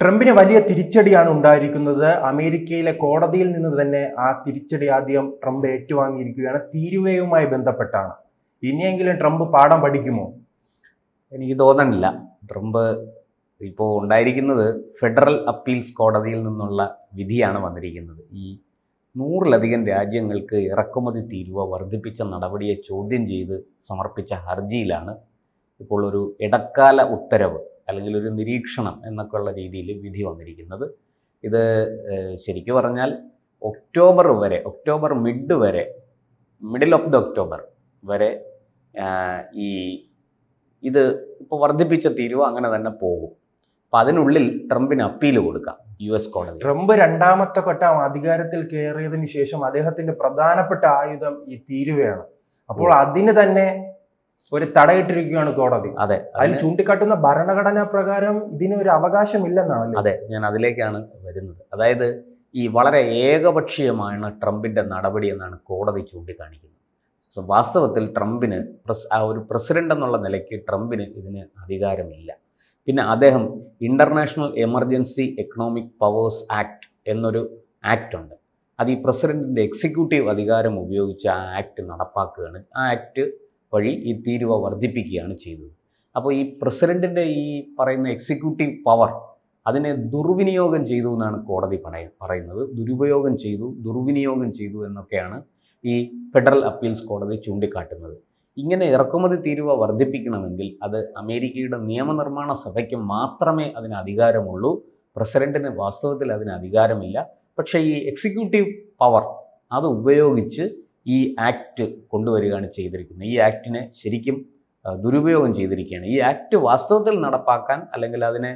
ട്രംപിന് വലിയ തിരിച്ചടിയാണ് ഉണ്ടായിരിക്കുന്നത്. അമേരിക്കയിലെ കോടതിയിൽ നിന്ന് തന്നെ ആ തിരിച്ചടി ആദ്യം ട്രംപ് ഏറ്റുവാങ്ങിയിരിക്കുകയാണ്. തീരുവയുമായി ബന്ധപ്പെട്ടാണ്. ഇനിയെങ്കിലും ട്രംപ് പാഠം പഠിക്കുമോ? എനിക്ക് തോന്നണില്ല. ട്രംപ് ഇപ്പോൾ ഉണ്ടായിരിക്കുന്നത് ഫെഡറൽ അപ്പീൽസ് കോടതിയിൽ നിന്നുള്ള വിധിയാണ് വന്നിരിക്കുന്നത്. ഈ നൂറിലധികം രാജ്യങ്ങൾക്ക് ഇറക്കുമതി തീരുവ വർദ്ധിപ്പിച്ച നടപടിയെ ചോദ്യം ചെയ്ത് സമർപ്പിച്ച ഹർജിയിലാണ് ഇപ്പോൾ ഒരു ഇടക്കാല ഉത്തരവ്. അല്ലെങ്കിൽ ഒരു നിരീക്ഷണം എന്നൊക്കെയുള്ള രീതിയിൽ വിധി വന്നിരിക്കുന്നത്. ഇത് ശരിക്കു പറഞ്ഞാൽ ഒക്ടോബർ വരെ ഒക്ടോബർ മിഡ് വരെ മിഡിൽ ഓഫ് ദി ഒക്ടോബർ വരെ ഈ ഇത് ഇപ്പോൾ വർദ്ധിപ്പിച്ച തീരുവ അങ്ങനെ തന്നെ പോകും. അപ്പം അതിനുള്ളിൽ ട്രംപിന് അപ്പീൽ കൊടുക്കാം യു എസ് കോടതി ട്രംപ് രണ്ടാമത്തെ ഘട്ടം അധികാരത്തിൽ കയറിയതിനു ശേഷം അദ്ദേഹത്തിന്റെ പ്രധാനപ്പെട്ട ആയുധം ഈ തീരുവയാണ്. അപ്പോൾ അതിന് തന്നെ ഒരു തടയിട്ടിരിക്കുകയാണ് കോടതി. അതെ അതിൽ ചൂണ്ടിക്കാട്ടുന്ന ഭരണഘടനാ പ്രകാരം ഇതിന് ഒരു അവകാശമില്ലെന്നാണ് അതെ ഞാൻ അതിലേക്കാണ് വരുന്നത്. അതായത് ഈ വളരെ ഏകപക്ഷീയമാണ് ട്രംപിന്റെ നടപടി എന്നാണ് കോടതി ചൂണ്ടിക്കാണിക്കുന്നത്. സോ വാസ്തവത്തിൽ ട്രംപിന് പ്രസ് ആ ഒരു പ്രസിഡന്റ് എന്നുള്ള നിലയ്ക്ക് ട്രംപിന് ഇതിന് അധികാരമില്ല. പിന്നെ അദ്ദേഹം International Emergency Economic Powers Act എന്നൊരു ആക്ട് ഉണ്ട് അത് ഈ പ്രസിഡന്റിന്റെ എക്സിക്യൂട്ടീവ് അധികാരം ഉപയോഗിച്ച് ആ ആക്ട് നടപ്പാക്കുകയാണ്. ആ ആക്ട് വഴി ഈ തീരുവ വർദ്ധിപ്പിക്കുകയാണ് ചെയ്തത്. അപ്പോൾ ഈ പ്രസിഡന്റിന്റെ ഈ പറയുന്ന എക്സിക്യൂട്ടീവ് പവർ അതിനെ ദുർവിനിയോഗം ചെയ്തു എന്നാണ് കോടതി പറയ പറയുന്നത്. ദുരുപയോഗം ചെയ്തു ദുർവിനിയോഗം ചെയ്തു എന്നൊക്കെയാണ് ഈ ഫെഡറൽ അപ്പീൽസ് കോടതി ചൂണ്ടിക്കാട്ടുന്നത്. ഇങ്ങനെ ഇറക്കുമതി തീരുവ വർദ്ധിപ്പിക്കണമെങ്കിൽ അത് അമേരിക്കയുടെ നിയമനിർമ്മാണ സഭയ്ക്ക് മാത്രമേ അതിന് അധികാരമുള്ളൂ. പ്രസിഡന്റിന് വാസ്തവത്തിൽ അതിന് അധികാരമില്ല. പക്ഷേ ഈ എക്സിക്യൂട്ടീവ് പവർ അത് ഉപയോഗിച്ച് ഈ ആക്ട് കൊണ്ടുവരികയാണ് ചെയ്തിരിക്കുന്നത്. ഈ ആക്ടിനെ ശരിക്കും ദുരുപയോഗം ചെയ്തിരിക്കുകയാണ്. ഈ ആക്ട് വാസ്തവത്തിൽ നടപ്പാക്കാൻ അല്ലെങ്കിൽ അതിനെ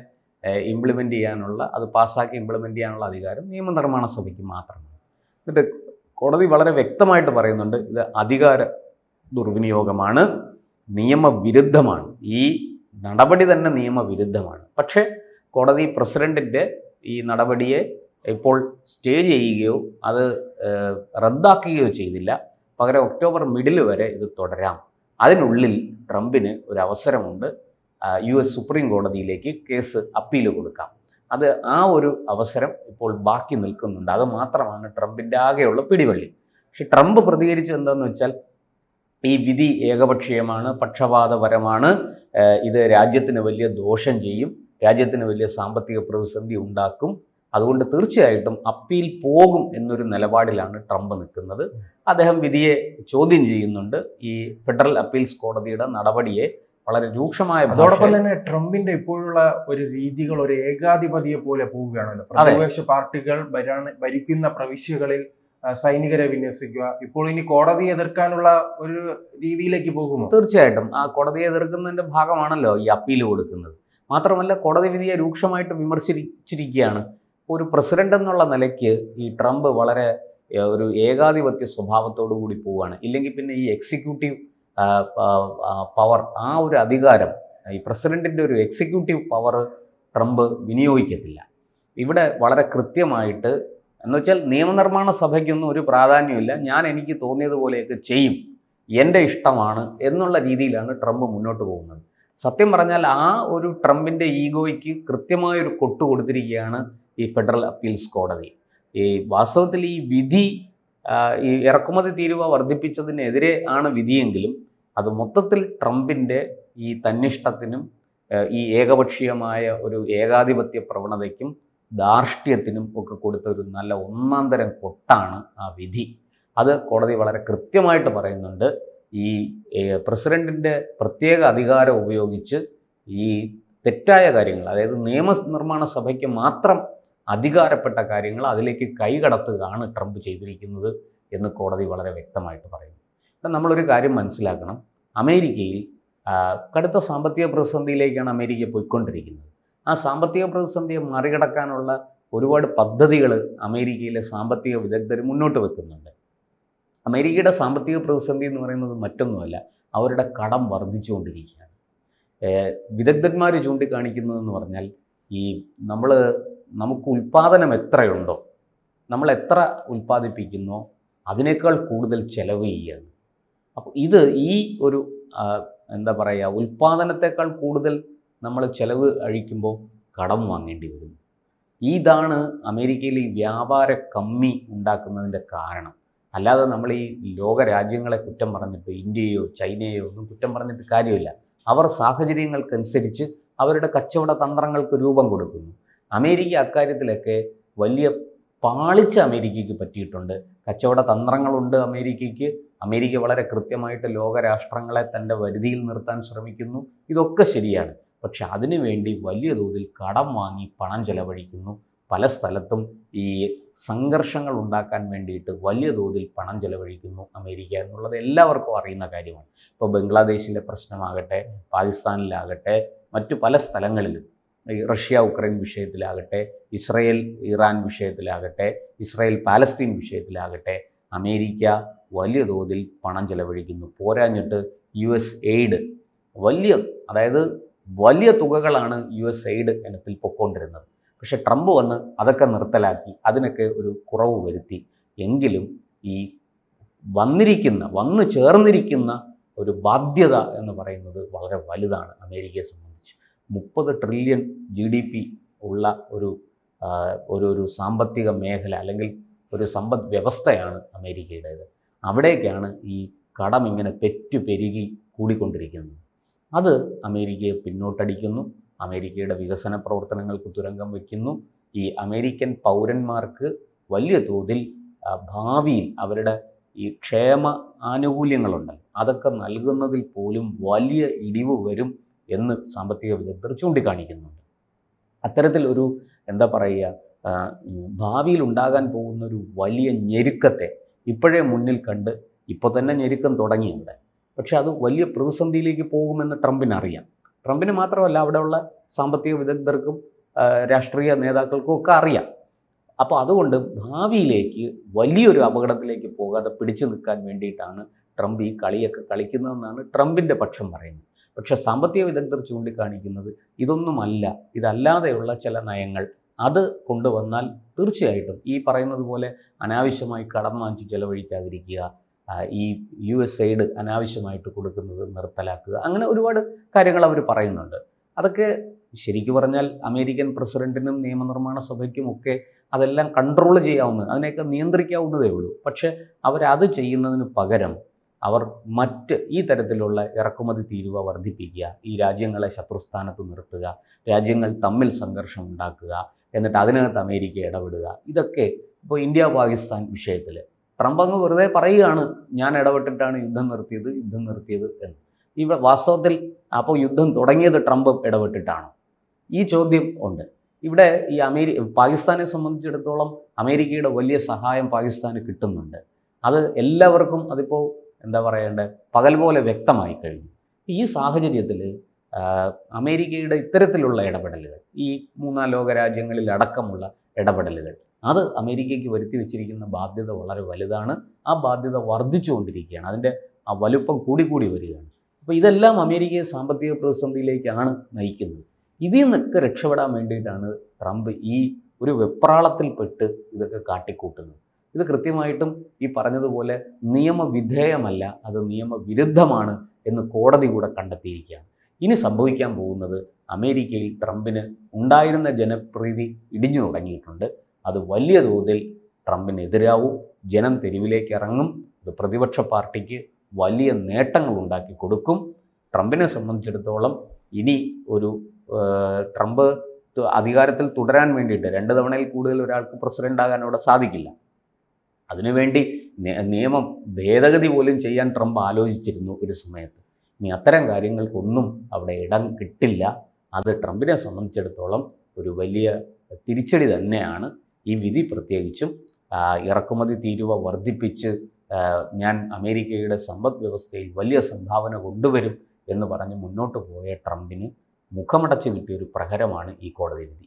ഇംപ്ലിമെന്റ് ചെയ്യാനുള്ള അത് പാസ്സാക്കി ഇംപ്ലിമെന്റ് ചെയ്യാനുള്ള അധികാരം നിയമനിർമ്മാണ സഭയ്ക്ക് മാത്രമാണ്. എന്നിട്ട് കോടതി വളരെ വ്യക്തമായിട്ട് പറയുന്നുണ്ട് ഇത് അധികാര ദുർവിനിയോഗമാണ് നിയമവിരുദ്ധമാണ്. ഈ നടപടി തന്നെ നിയമവിരുദ്ധമാണ്. പക്ഷേ കോടതി പ്രസിഡന്റിന്റെ ഈ നടപടിയെ ഇപ്പോൾ സ്റ്റേ ചെയ്യുകയോ അത് റദ്ദാക്കുകയോ ചെയ്തില്ല. പകരം ഒക്ടോബർ മിഡിൽ വരെ ഇത് തുടരാം. അതിനുള്ളിൽ ട്രംപിന് ഒരു അവസരമുണ്ട്. യു എസ് സുപ്രീം കോടതിയിലേക്ക് കേസ് അപ്പീൽ കൊടുക്കാം. അത് ആ ഒരു അവസരം ഇപ്പോൾ ബാക്കി നിൽക്കുന്നുണ്ട്. അത് മാത്രമാണ് ട്രംപിന്റെ ആകെയുള്ള പിടിവള്ളി. പക്ഷെ ട്രംപ് പ്രതികരിച്ചത് എന്താണെന്ന് വെച്ചാൽ ഈ വിധി ഏകപക്ഷീയമാണ് പക്ഷപാതപരമാണ്. ഇത് രാജ്യത്തിന് വലിയ ദോഷം ചെയ്യും. രാജ്യത്തിന് വലിയ സാമ്പത്തിക പ്രതിസന്ധി ഉണ്ടാക്കും. അതുകൊണ്ട് തീർച്ചയായിട്ടും അപ്പീൽ പോകും എന്നൊരു നിലപാടിലാണ് ട്രംപ് നിൽക്കുന്നത്. അദ്ദേഹം വിധിയെ ചോദ്യം ചെയ്യുന്നുണ്ട്. ഈ ഫെഡറൽ അപ്പീൽസ് കോടതിയുടെ നടപടിയെ വളരെ രൂക്ഷമായ അതോടൊപ്പം തന്നെ ട്രംപിന്റെ ഇപ്പോഴുള്ള ഒരു രീതികൾ ഒരു ഏകാധിപതിയെ പോലെ പോവുകയാണല്ലോ. പ്രതിപക്ഷ പാർട്ടികൾ ഭരിക്കുന്ന പ്രവിശ്യകളിൽ സൈനികരെ വിന്യസിക്കുക. ഇപ്പോൾ ഇനി കോടതിയെ എതിർക്കാനുള്ള ഒരു രീതിയിലേക്ക് പോകുമോ? തീർച്ചയായിട്ടും. ആ കോടതിയെ എതിർക്കുന്നതിന്റെ ഭാഗമാണല്ലോ ഈ അപ്പീൽ കൊടുക്കുന്നത്. മാത്രമല്ല കോടതി വിധിയെ രൂക്ഷമായിട്ട് വിമർശിച്ചിരിക്കുകയാണ്. ഒരു പ്രസിഡന്റ് എന്നുള്ള നിലയ്ക്ക് ഈ ട്രംപ് വളരെ ഒരു ഏകാധിപത്യ സ്വഭാവത്തോടു കൂടി പോവുകയാണ്. ഇല്ലെങ്കിൽ പിന്നെ ഈ എക്സിക്യൂട്ടീവ് പവർ ആ ഒരു അധികാരം ഈ പ്രസിഡന്റിന്റെ ഒരു എക്സിക്യൂട്ടീവ് പവർ ട്രംപ് വിനിയോഗിക്കത്തില്ല. ഇവിടെ വളരെ കൃത്യമായിട്ട് എന്നുവെച്ചാൽ നിയമനിർമ്മാണ സഭയ്ക്കൊന്നും ഒരു പ്രാധാന്യമില്ല. ഞാൻ എനിക്ക് തോന്നിയതുപോലെയൊക്കെ ചെയ്യും. എന്റെ ഇഷ്ടമാണ് എന്നുള്ള രീതിയിലാണ് ട്രംപ് മുന്നോട്ട് പോകുന്നത്. സത്യം പറഞ്ഞാൽ ആ ഒരു ട്രംപിന്റെ ഈഗോയ്ക്ക് കൃത്യമായൊരു കൊട്ടു കൊടുത്തിരിക്കുകയാണ് ഈ ഫെഡറൽ അപ്പീൽസ് കോടതി. ഈ വാസ്തവത്തിൽ ഈ വിധി ഈ ഇറക്കുമതി തീരുവ വർദ്ധിപ്പിച്ചതിനെതിരെ ആണ് വിധിയെങ്കിലും അത് മൊത്തത്തിൽ ട്രംപിന്റെ ഈ തന്നിഷ്ടത്തിനും ഈ ഏകപക്ഷീയമായ ഒരു ഏകാധിപത്യ പ്രവണതയ്ക്കും ധാർഷ്ട്യത്തിനും ഒക്കെ കൊടുത്ത ഒരു നല്ല ഒന്നാം തരം കൊട്ടാണ് ആ വിധി. അത് കോടതി വളരെ കൃത്യമായിട്ട് പറയുന്നുണ്ട്. ഈ പ്രസിഡന്റിന്റെ പ്രത്യേക അധികാരം ഉപയോഗിച്ച് ഈ തെറ്റായ കാര്യങ്ങൾ അതായത് നിയമനിർമ്മാണ സഭയ്ക്ക് മാത്രം അധികാരപ്പെട്ട കാര്യങ്ങൾ അതിലേക്ക് കൈകടത്തുകയാണ് ട്രംപ് ചെയ്തിരിക്കുന്നത് എന്ന് കോടതി വളരെ വ്യക്തമായിട്ട് പറയുന്നു. അപ്പം നമ്മളൊരു കാര്യം മനസ്സിലാക്കണം. അമേരിക്കയിൽ കടുത്ത സാമ്പത്തിക പ്രതിസന്ധിയിലേക്കാണ് അമേരിക്ക പോയിക്കൊണ്ടിരിക്കുന്നത്. ആ സാമ്പത്തിക പ്രതിസന്ധിയെ മറികടക്കാനുള്ള ഒരുപാട് പദ്ധതികൾ അമേരിക്കയിലെ സാമ്പത്തിക വിദഗ്ധർ മുന്നോട്ട് വെക്കുന്നുണ്ട്. അമേരിക്കയുടെ സാമ്പത്തിക പ്രതിസന്ധി എന്ന് പറയുന്നത് മറ്റൊന്നുമല്ല അവരുടെ കടം വർദ്ധിച്ചുകൊണ്ടിരിക്കുകയാണ്. വിദഗ്ധന്മാർ ചൂണ്ടിക്കാണിക്കുന്നതെന്ന് പറഞ്ഞാൽ ഈ നമ്മൾ നമുക്ക് ഉൽപ്പാദനം എത്രയുണ്ടോ നമ്മൾ എത്ര ഉൽപ്പാദിപ്പിക്കുന്നോ അതിനേക്കാൾ കൂടുതൽ ചിലവ് ചെയ്യുകയാണ് അപ്പോൾ ഇത് ഈ ഒരു എന്താ പറയുക ഉൽപ്പാദനത്തെക്കാൾ കൂടുതൽ നമ്മൾ ചിലവ് അഴിക്കുമ്പോൾ കടം വാങ്ങേണ്ടി വരും ഇതാണ് അമേരിക്കയിൽ ഈ വ്യാപാര കമ്മി ഉണ്ടാക്കുന്നതിന്റെ കാരണം. അല്ലാതെ നമ്മൾ ഈ ലോകരാജ്യങ്ങളെ കുറ്റം പറഞ്ഞിട്ട് ഇന്ത്യയോ ചൈനയോ ഒന്നും കുറ്റം പറഞ്ഞിട്ട് കാര്യമില്ല. അവർ സാഹചര്യങ്ങൾക്കനുസരിച്ച് അവരുടെ കച്ചവട തന്ത്രങ്ങൾക്ക് രൂപം കൊടുക്കുന്നു. അമേരിക്ക അക്കാര്യത്തിലൊക്കെ വലിയ പാളിച്ച അമേരിക്കയ്ക്ക് പറ്റിയിട്ടുണ്ട്. കച്ചവട തന്ത്രങ്ങളുണ്ട് അമേരിക്കയ്ക്ക്. അമേരിക്ക വളരെ കൃത്യമായിട്ട് ലോകരാഷ്ട്രങ്ങളെ തന്റെ വരുതിയിൽ നിർത്താൻ ശ്രമിക്കുന്നു. ഇതൊക്കെ ശരിയാണ്. പക്ഷെ അതിനുവേണ്ടി വലിയ തോതിൽ കടം വാങ്ങി പണം ചെലവഴിക്കുന്നു. പല സ്ഥലത്തും ഈ സംഘർഷങ്ങൾ ഉണ്ടാക്കാൻ വേണ്ടിയിട്ട് വലിയ തോതിൽ പണം ചെലവഴിക്കുന്നു അമേരിക്ക എന്നുള്ളത് എല്ലാവർക്കും അറിയുന്ന കാര്യമാണ്. ഇപ്പോൾ ബംഗ്ലാദേശിലെ പ്രശ്നമാകട്ടെ പാകിസ്ഥാനിലാകട്ടെ മറ്റു പല സ്ഥലങ്ങളിലും ഈ റഷ്യ ഉക്രൈൻ വിഷയത്തിലാകട്ടെ ഇസ്രയേൽ ഇറാൻ വിഷയത്തിലാകട്ടെ ഇസ്രയേൽ പാലസ്തീൻ വിഷയത്തിലാകട്ടെ അമേരിക്ക വലിയ തോതിൽ പണം ചെലവഴിക്കുന്നു. പോരാഞ്ഞിട്ട് യു എസ് എയ്ഡ് വലിയ അതായത് വലിയ തുകകളാണ് യു എസ് എയ്ഡ് ഇനത്തിൽ പൊക്കോണ്ടിരുന്നത് പക്ഷെ ട്രംപ് വന്ന് അതൊക്കെ നിർത്തലാക്കി അതിനൊക്കെ ഒരു കുറവ് വരുത്തി. എങ്കിലും ഈ വന്നിരിക്കുന്ന വന്നു ചേർന്നിരിക്കുന്ന ഒരു ബാധ്യത എന്ന് പറയുന്നത് വളരെ വലുതാണ് അമേരിക്കയെ സംബന്ധിച്ച്. മുപ്പത് ട്രില്യൺ ജി ഡി പി ഉള്ള ഒരു ഒരു ഒരു സാമ്പത്തിക മേഖല അല്ലെങ്കിൽ ഒരു സമ്പദ് വ്യവസ്ഥയാണ് അമേരിക്കയുടേത്. അവിടേക്കാണ് ഈ കടം ഇങ്ങനെ പെറ്റു പെരുകി കൂടിക്കൊണ്ടിരിക്കുന്നത്. അത് അമേരിക്കയെ പിന്നോട്ടടിക്കുന്നു അമേരിക്കയുടെ വികസന പ്രവർത്തനങ്ങൾക്ക് തുരങ്കം വയ്ക്കുന്നു. ഈ അമേരിക്കൻ പൗരന്മാർക്ക് വലിയ തോതിൽ ഭാവിയിൽ അവരുടെ ഈ ക്ഷേമ ആനുകൂല്യങ്ങളുണ്ട്. അതൊക്കെ നൽകുന്നതിൽ പോലും വലിയ ഇടിവ് വരും എന്ന് സാമ്പത്തിക വിദഗ്ധർ ചൂണ്ടിക്കാണിക്കുന്നുണ്ട്. അത്തരത്തിൽ ഒരു എന്താ പറയുക ഭാവിയിൽ ഉണ്ടാകാൻ പോകുന്ന ഒരു വലിയ ഞെരുക്കത്തെ ഇപ്പോഴേ മുന്നിൽ കണ്ട് ഇപ്പോൾ തന്നെ ഞെരുക്കം തുടങ്ങിയുണ്ട് പക്ഷെ അത് വലിയ പ്രതിസന്ധിയിലേക്ക് പോകുമെന്ന് ട്രംപിന് അറിയാം ട്രംപിന് മാത്രമല്ല അവിടെയുള്ള സാമ്പത്തിക വിദഗ്ധർക്കും രാഷ്ട്രീയ നേതാക്കൾക്കും ഒക്കെ അറിയാം. അപ്പോൾ അതുകൊണ്ട് ഭാവിയിലേക്ക് വലിയൊരു അപകടത്തിലേക്ക് പോകാതെ പിടിച്ചു നിൽക്കാൻ വേണ്ടിയിട്ടാണ് ട്രംപ് ഈ കളിയൊക്കെ കളിക്കുന്നതെന്നാണ് ട്രംപിന്റെ പക്ഷം പറയുന്നത്. പക്ഷേ സാമ്പത്തിക വിദഗ്ധർ ചൂണ്ടിക്കാണിക്കുന്നത് ഇതൊന്നുമല്ല ഇതല്ലാതെയുള്ള ചില നയങ്ങൾ. അത് കൊണ്ടുവന്നാൽ തീർച്ചയായിട്ടും ഈ പറയുന്നത് പോലെ അനാവശ്യമായി കടം വാങ്ങിച്ച് ചെലവഴിക്കാതിരിക്കുക ഈ യു എസ് എയ്ഡ് അനാവശ്യമായിട്ട് കൊടുക്കുന്നത് നിർത്തലാക്കുക അങ്ങനെ ഒരുപാട് കാര്യങ്ങൾ അവർ പറയുന്നുണ്ട്. അതൊക്കെ ശരിക്കു പറഞ്ഞാൽ അമേരിക്കൻ പ്രസിഡന്റിനും നിയമനിർമ്മാണ സഭയ്ക്കും ഒക്കെ അതെല്ലാം കൺട്രോൾ ചെയ്യാവുന്ന അതിനെയൊക്കെ നിയന്ത്രിക്കാവുന്നതേ ഉള്ളൂ. പക്ഷേ അവരത് ചെയ്യുന്നതിന് പകരം അവർ മറ്റ് ഈ തരത്തിലുള്ള ഇറക്കുമതി തീരുവ വർദ്ധിപ്പിക്കുക ഈ രാജ്യങ്ങളെ ശത്രുസ്ഥാനത്ത് നിർത്തുക രാജ്യങ്ങൾ തമ്മിൽ സംഘർഷം ഉണ്ടാക്കുക എന്നിട്ട് അതിനകത്ത് അമേരിക്ക ഇടപെടുക. ഇതൊക്കെ ഇപ്പോൾ ഇന്ത്യ പാകിസ്ഥാൻ വിഷയത്തിൽ ട്രംപ് അങ്ങ് വെറുതെ പറയുകയാണ് ഞാൻ ഇടപെട്ടിട്ടാണ് യുദ്ധം നിർത്തിയത് യുദ്ധം നിർത്തിയത് എന്ന്. ഈ വാസ്തവത്തിൽ അപ്പോൾ യുദ്ധം തുടങ്ങിയത് ട്രംപ് ഇടപെട്ടിട്ടാണ്. ഈ ചോദ്യം ഉണ്ട്. ഇവിടെ ഈ അമേരി പാകിസ്ഥാനെ സംബന്ധിച്ചിടത്തോളം അമേരിക്കയുടെ വലിയ സഹായം പാകിസ്ഥാന് കിട്ടുന്നുണ്ട്. അത് എല്ലാവർക്കും അതിപ്പോൾ എന്താ പറയേണ്ടത് പകൽ പോലെ വ്യക്തമായി കഴിഞ്ഞു. ഈ സാഹചര്യത്തിൽ അമേരിക്കയുടെ ഇത്തരത്തിലുള്ള ഇടപെടലുകൾ ഈ മൂന്നാം ലോക രാജ്യങ്ങളിൽ അടക്കമുള്ള ഇടപെടലുകൾ അത് അമേരിക്കയ്ക്ക് വരുത്തി വെച്ചിരിക്കുന്ന ബാധ്യത വളരെ വലുതാണ്. ആ ബാധ്യത വർദ്ധിച്ചുകൊണ്ടിരിക്കുകയാണ്. അതിന്റെ ആ വലുപ്പം കൂടിക്കൂടി വരികയാണ്. അപ്പോൾ ഇതെല്ലാം അമേരിക്കയെ സാമ്പത്തിക പ്രതിസന്ധിയിലേക്കാണ് നയിക്കുന്നത്. ഇതിൽ നിന്നൊക്കെ രക്ഷപ്പെടാൻ വേണ്ടിയിട്ടാണ് ട്രംപ് ഈ ഒരു വെപ്രാളത്തിൽപ്പെട്ട് ഇതൊക്കെ കാട്ടിക്കൂട്ടുന്നത്. ഇത് കൃത്യമായിട്ടും ഈ പറഞ്ഞതുപോലെ നിയമവിധേയമല്ല അത് നിയമവിരുദ്ധമാണ് എന്ന് കോടതി കൂടെ കണ്ടെത്തിയിരിക്കുകയാണ്. ഇനി സംഭവിക്കാൻ പോകുന്നത് അമേരിക്കയിൽ ട്രംപിന് ഉണ്ടായിരുന്ന ജനപ്രീതി ഇടിഞ്ഞു തുടങ്ങിയിട്ടുണ്ട്. അത് വലിയ തോതിൽ ട്രംപിനെതിരാവും ജനം തെരുവിലേക്ക് ഇറങ്ങും അത് പ്രതിപക്ഷ പാർട്ടിക്ക് വലിയ നേട്ടങ്ങൾ ഉണ്ടാക്കി കൊടുക്കും. ട്രംപിനെ സംബന്ധിച്ചിടത്തോളം ഇനി ഒരു ട്രംപ് അധികാരത്തിൽ തുടരാൻ വേണ്ടിയിട്ട് രണ്ട് തവണയിൽ കൂടുതൽ ഒരാൾക്ക് പ്രസിഡന്റ് ആകാൻ അവിടെ സാധിക്കില്ല. അതിനുവേണ്ടി നിയമം ഭേദഗതി പോലും ചെയ്യാൻ ട്രംപ് ആലോചിച്ചിരുന്നു ഒരു സമയത്ത്. ഇനി അത്തരം കാര്യങ്ങൾക്കൊന്നും അവിടെ ഇടം കിട്ടില്ല. അത് ട്രംപിനെ സംബന്ധിച്ചിടത്തോളം ഒരു വലിയ തിരിച്ചടി തന്നെയാണ്. ഈ വിധി പ്രത്യേകിച്ചും ഇറക്കുമതി തീരുവ വർദ്ധിപ്പിച്ച് ഞാൻ അമേരിക്കയുടെ സമ്പദ് വ്യവസ്ഥയിൽ വലിയ സംഭാവന കൊണ്ടുവരും എന്ന് പറഞ്ഞ് മുന്നോട്ട് പോയ ട്രംപിന് മുഖമടച്ച് കിട്ടിയ ഒരു പ്രഹരമാണ് ഈ കോടതി വിധി.